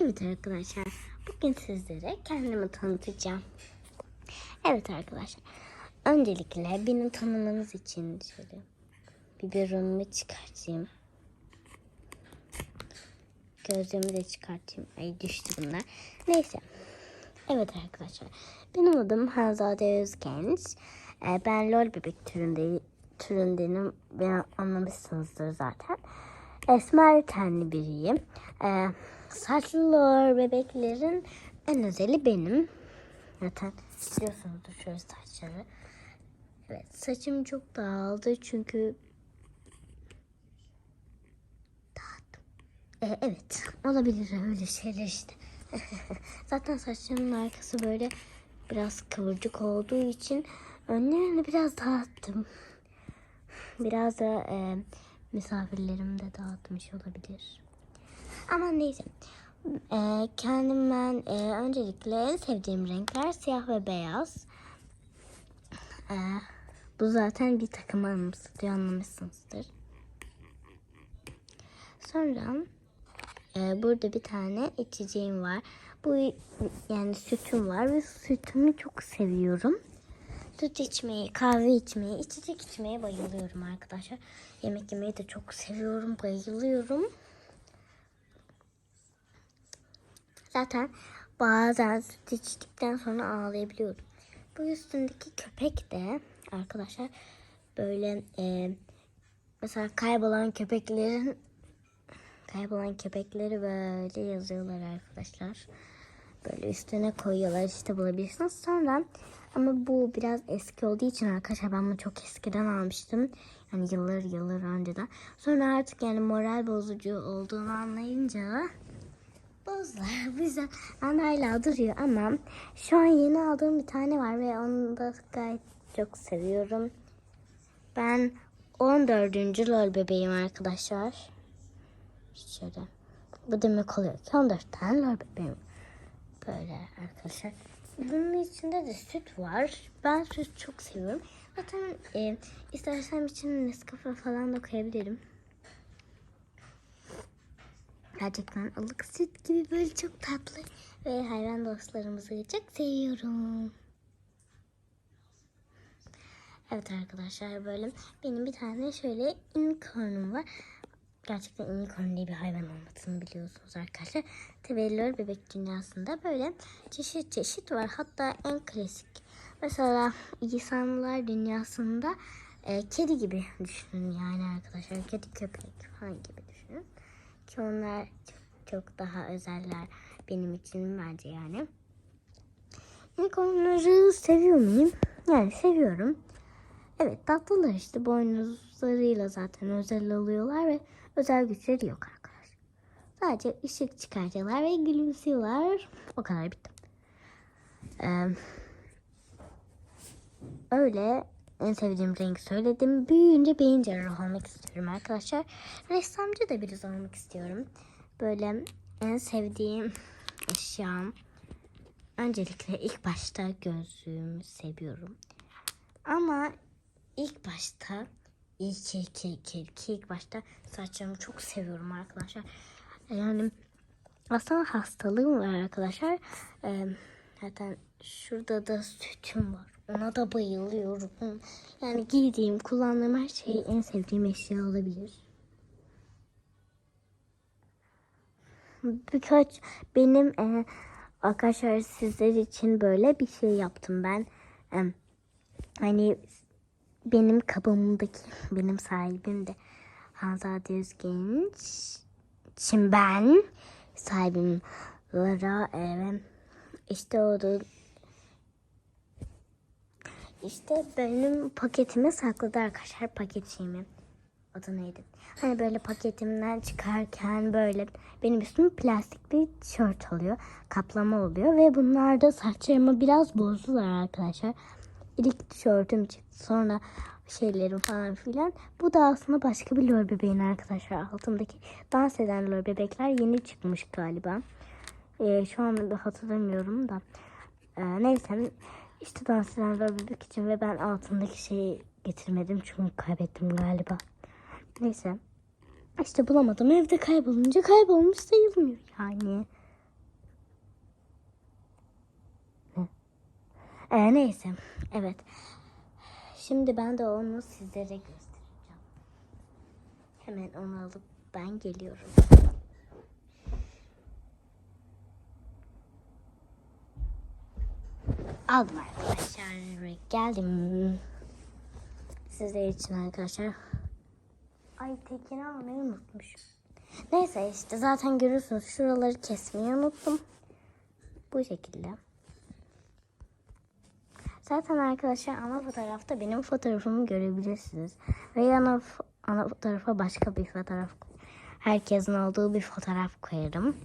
Evet arkadaşlar, bugün sizlere kendimi tanıtacağım. Evet arkadaşlar, öncelikle beni tanımanız için şöyle biberonumu çıkartayım. Gözlüğümü de çıkartayım. Ay düştü bunlar. Neyse. Evet arkadaşlar, benim adım Hanzade Özgenç. Ee, ben LOL bebek türünde, türündenim. Beni anlamışsınızdır zaten. Esmer tenli biriyim. Ee, saçlı bebeklerin en özeli benim. Zaten biliyorsunuzdur şöyle saçları. Evet saçım çok dağıldı çünkü dağıttım. Ee, evet olabilir öyle şeyler işte. Zaten saçlarımın arkası böyle biraz kıvırcık olduğu için önlerini biraz dağıttım. Biraz da e, misafirlerim de dağıtmış olabilir. Ama neyse. E, kendim ben e, öncelikle en sevdiğim renkler siyah ve beyaz. E, bu zaten bir takım anımsatıyor anlamışsınızdır. Sonra e, burada bir tane içeceğim var. Bu yani sütüm var ve sütümü çok seviyorum. Süt içmeyi, kahve içmeyi, içecek içmeye bayılıyorum arkadaşlar. Yemek yemeyi de çok seviyorum, bayılıyorum. Zaten bazen süt içtikten sonra ağlayabiliyorum. Bu üstündeki köpek de arkadaşlar böyle e, mesela kaybolan köpeklerin kaybolan köpekleri böyle yazıyorlar arkadaşlar. Böyle üstüne koyuyorlar işte bulabilirsiniz. Sonra ama bu biraz eski olduğu için arkadaşlar ben bunu çok eskiden almıştım. Yani yıllar yıllar önceden. Sonra artık yani moral bozucu olduğunu anlayınca bozdular. Bu yüzden duruyor ama şu an yeni aldığım bir tane var ve onu da gayet çok seviyorum. Ben 14. lol bebeğim arkadaşlar. Şöyle. Bu demek oluyor ki 14 tane lol bebeğim. Böyle arkadaşlar. Bunun içinde de süt var. Ben süt çok seviyorum. Zaten e, istersem içine Nescafe falan da koyabilirim. Gerçekten ılık süt gibi böyle çok tatlı. Ve hayvan dostlarımızı çok seviyorum. Evet arkadaşlar böyle benim bir tane şöyle unicornum var. Gerçekten unicorn diye bir hayvan olmasını biliyorsunuz arkadaşlar. Tevellör bebek dünyasında böyle çeşit çeşit var. Hatta en klasik mesela insanlar dünyasında e, kedi gibi düşünün yani arkadaşlar. Kedi köpek falan gibi düşünün. Ki onlar çok, çok daha özeller benim için bence yani. Unicornları seviyor muyum? Yani seviyorum. Evet tatlılar işte boynuzlarıyla zaten özel alıyorlar ve özel güçleri yok arkadaşlar. Sadece ışık çıkartıyorlar ve gülümsüyorlar. O kadar bitti. Ee, öyle en sevdiğim renk söyledim. Büyüyünce beyin cerrahı olmak istiyorum arkadaşlar. Ressamcı da biraz olmak istiyorum. Böyle en sevdiğim eşyam. Öncelikle ilk başta gözlüğümü seviyorum. Ama ilk başta ilk ilk ilk ilk ilk başta saçlarımı çok seviyorum arkadaşlar. Yani aslında hastalığım var arkadaşlar. Ee, zaten şurada da sütüm var. Ona da bayılıyorum. Yani giydiğim, kullandığım her şey en sevdiğim eşya olabilir. Birkaç benim e, arkadaşlar sizler için böyle bir şey yaptım ben. E, hani benim kabımdaki benim sahibim de Hanzade Özgenç. Şimdi ben sahibim Lara evet. işte o da işte benim paketime sakladı arkadaşlar paketimi. Adı neydi? Hani böyle paketimden çıkarken böyle benim üstüme plastik bir tişört oluyor. Kaplama oluyor ve bunlar da saçlarımı biraz bozdular arkadaşlar. İlk tişörtüm çıktı sonra şeylerim falan filan. Bu da aslında başka bir lor bebeğin arkadaşlar. Altındaki dans eden lor bebekler yeni çıkmış galiba. Ee, şu an hatırlamıyorum da. Ee, neyse işte dans eden lor bebek için ve ben altındaki şeyi getirmedim çünkü kaybettim galiba. Neyse. İşte bulamadım. Evde kaybolunca kaybolmuş sayılmıyor yani. Ee, neyse. Evet. Şimdi ben de onu sizlere göstereceğim. Hemen onu alıp ben geliyorum. Aldım arkadaşlar. Geldim. Sizler için arkadaşlar. Ay tekini almayı unutmuşum. Neyse işte zaten görüyorsunuz şuraları kesmeyi unuttum. Bu şekilde. Zaten arkadaşlar ana fotoğrafta benim fotoğrafımı görebilirsiniz. Ve ana, ana fotoğrafa başka bir fotoğraf herkesin olduğu bir fotoğraf koyarım.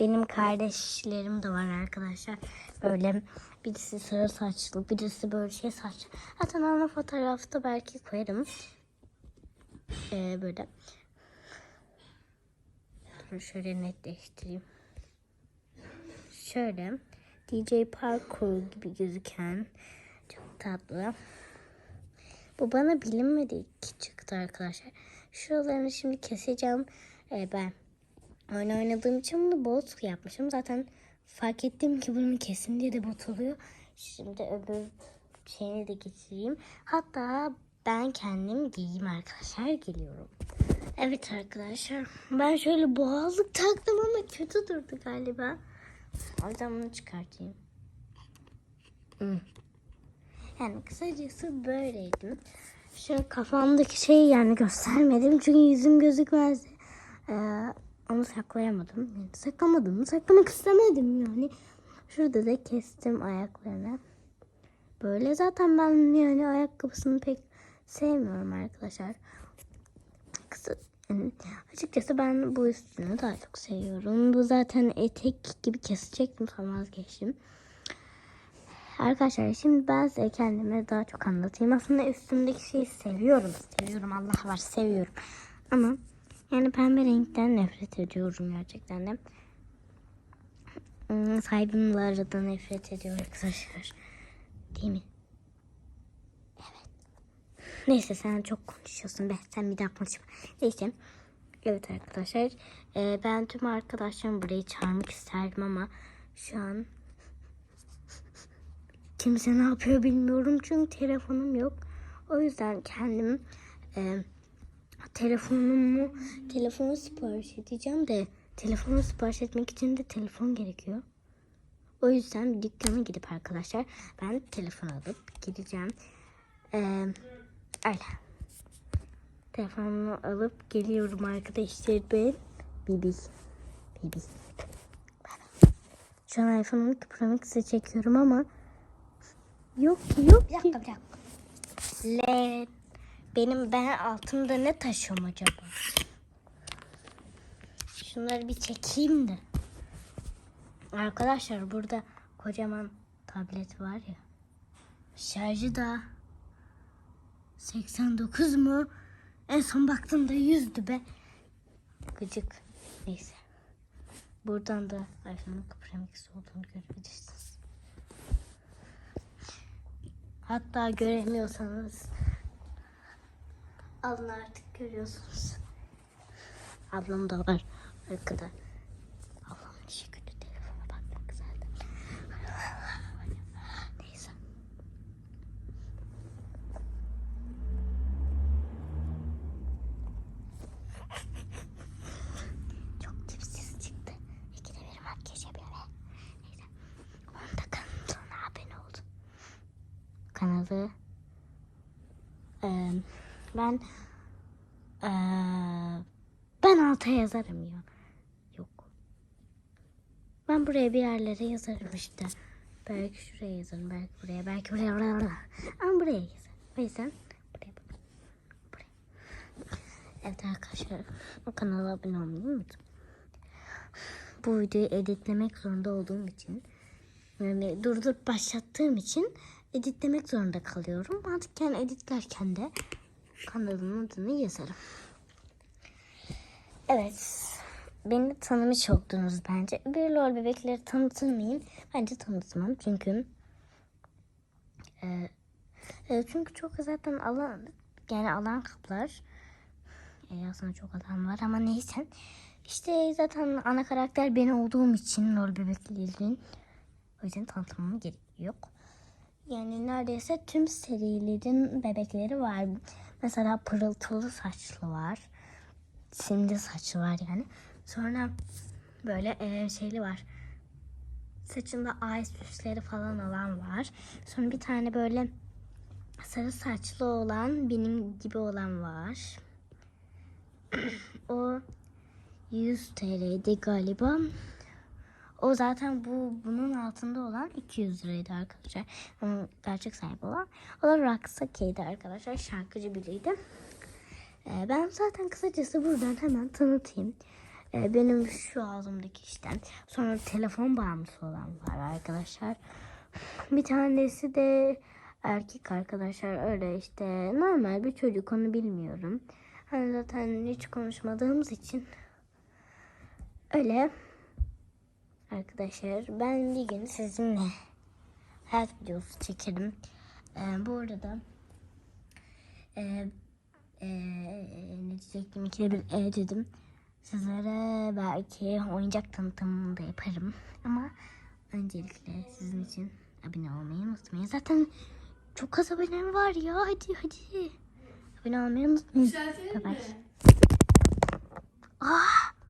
Benim kardeşlerim de var arkadaşlar. Böyle birisi sarı saçlı, birisi böyle şey saçlı. Zaten ana fotoğrafta belki koyarım. Ee, böyle. Dur şöyle netleştireyim. Şöyle. DJ Parkour gibi gözüken çok tatlı. Bu bana bilinmedik çıktı arkadaşlar. Şuralarını şimdi keseceğim. Ee, ben oyun oynadığım için bunu bot yapmışım. Zaten fark ettim ki bunu kesin diye de bot oluyor. Şimdi öbür şeyini de getireyim. Hatta ben kendim giyeyim arkadaşlar. Geliyorum. Evet arkadaşlar. Ben şöyle boğazlık taktım ama kötü durdu galiba. O yüzden bunu çıkartayım. Hmm. Yani kısacası böyleydim. Şu kafamdaki şeyi yani göstermedim. Çünkü yüzüm gözükmezdi. Ee, onu saklayamadım. Yani saklamadım. Saklamak istemedim yani. Şurada da kestim ayaklarını. Böyle zaten ben yani ayakkabısını pek sevmiyorum arkadaşlar. Açıkçası ben bu üstünü daha çok seviyorum. Bu zaten etek gibi kesecektim sonra vazgeçtim. Arkadaşlar şimdi ben size kendime daha çok anlatayım. Aslında üstümdeki şeyi seviyorum. Seviyorum Allah var seviyorum. Ama yani pembe renkten nefret ediyorum gerçekten de. Hmm, Sahibimle da nefret ediyor arkadaşlar. Değil mi? Neyse sen çok konuşuyorsun be. Sen bir daha konuşma. Neyse. Evet arkadaşlar. e, ben tüm arkadaşlarımı buraya çağırmak isterdim ama şu an kimse ne yapıyor bilmiyorum. Çünkü telefonum yok. O yüzden kendim e, telefonumu telefonu sipariş edeceğim de telefonu sipariş etmek için de telefon gerekiyor. O yüzden dükkana gidip arkadaşlar ben telefon alıp gideceğim. Ee, öyle. Telefonumu alıp geliyorum arkadaşlar ben. Bibi. Bibi. Şu an iPhone'un Pro Max'i çekiyorum ama yok ki yok Bir ki. dakika bir dakika. Le benim ben altımda ne taşıyorum acaba? Şunları bir çekeyim de. Arkadaşlar burada kocaman tablet var ya. Şarjı da 89 mu? En son baktığımda 100'dü be. Gıcık. Neyse. Buradan da iPhone'un Pro Max olduğunu görebilirsiniz. Hatta göremiyorsanız alın artık görüyorsunuz. Ablam da var arkada. Ablamın işi kötü telefona bakmak zaten. Neyse. Çok tipsiz çıktı. İkide bir makyaj yapıyor be. Neyse. Onu da kanalına abone olun. Kanalı Eee, ben eee, ben alta yazarım ya. Yok. Ben buraya bir yerlere yazarım işte. Belki şuraya yazarım, belki buraya, belki buraya, buraya, buraya. Ama buraya yazarım. O yüzden buraya bak. Buraya. Evet arkadaşlar, o kanala abone olmayı unutmayın. Bu videoyu editlemek zorunda olduğum için yani durdurup başlattığım için editlemek zorunda kalıyorum. Artık yani editlerken de kanalımın adını yazarım. Evet. Beni tanımış oldunuz bence. Bir lol bebekleri tanıtır? Bence tanıtmam. Çünkü e, e, çünkü çok zaten alan yani alan kaplar. E, aslında çok alan var ama neyse. İşte zaten ana karakter ben olduğum için lol bebeklerin. O yüzden tanıtmama gerek yok. Yani neredeyse tüm serilerin bebekleri var. Mesela pırıltılı saçlı var. Simli saçlı var yani. Sonra böyle e, şeyli var. Saçında ay süsleri falan olan var. Sonra bir tane böyle sarı saçlı olan benim gibi olan var. o 100 TL'ydi galiba. O zaten bu bunun altında olan 200 liraydı arkadaşlar. Ama gerçek sahibi olan. O da Raksake'ydi arkadaşlar. Şarkıcı biriydi. Ee, ben zaten kısacası buradan hemen tanıtayım. Ee, benim şu ağzımdaki işten. Sonra telefon bağımlısı olan var arkadaşlar. Bir tanesi de erkek arkadaşlar. Öyle işte normal bir çocuk onu bilmiyorum. Hani zaten hiç konuşmadığımız için öyle arkadaşlar ben bir gün sizinle hayat videosu çekerim. Ee, bu arada e, e, ne diyecektim ikide bir e dedim. Sizlere belki oyuncak tanıtımını da yaparım. Ama öncelikle sizin için abone olmayı unutmayın. Zaten çok az abonem var ya. Hadi hadi. Abone olmayı unutmayın. Düzeltelim Bye bye. Ah!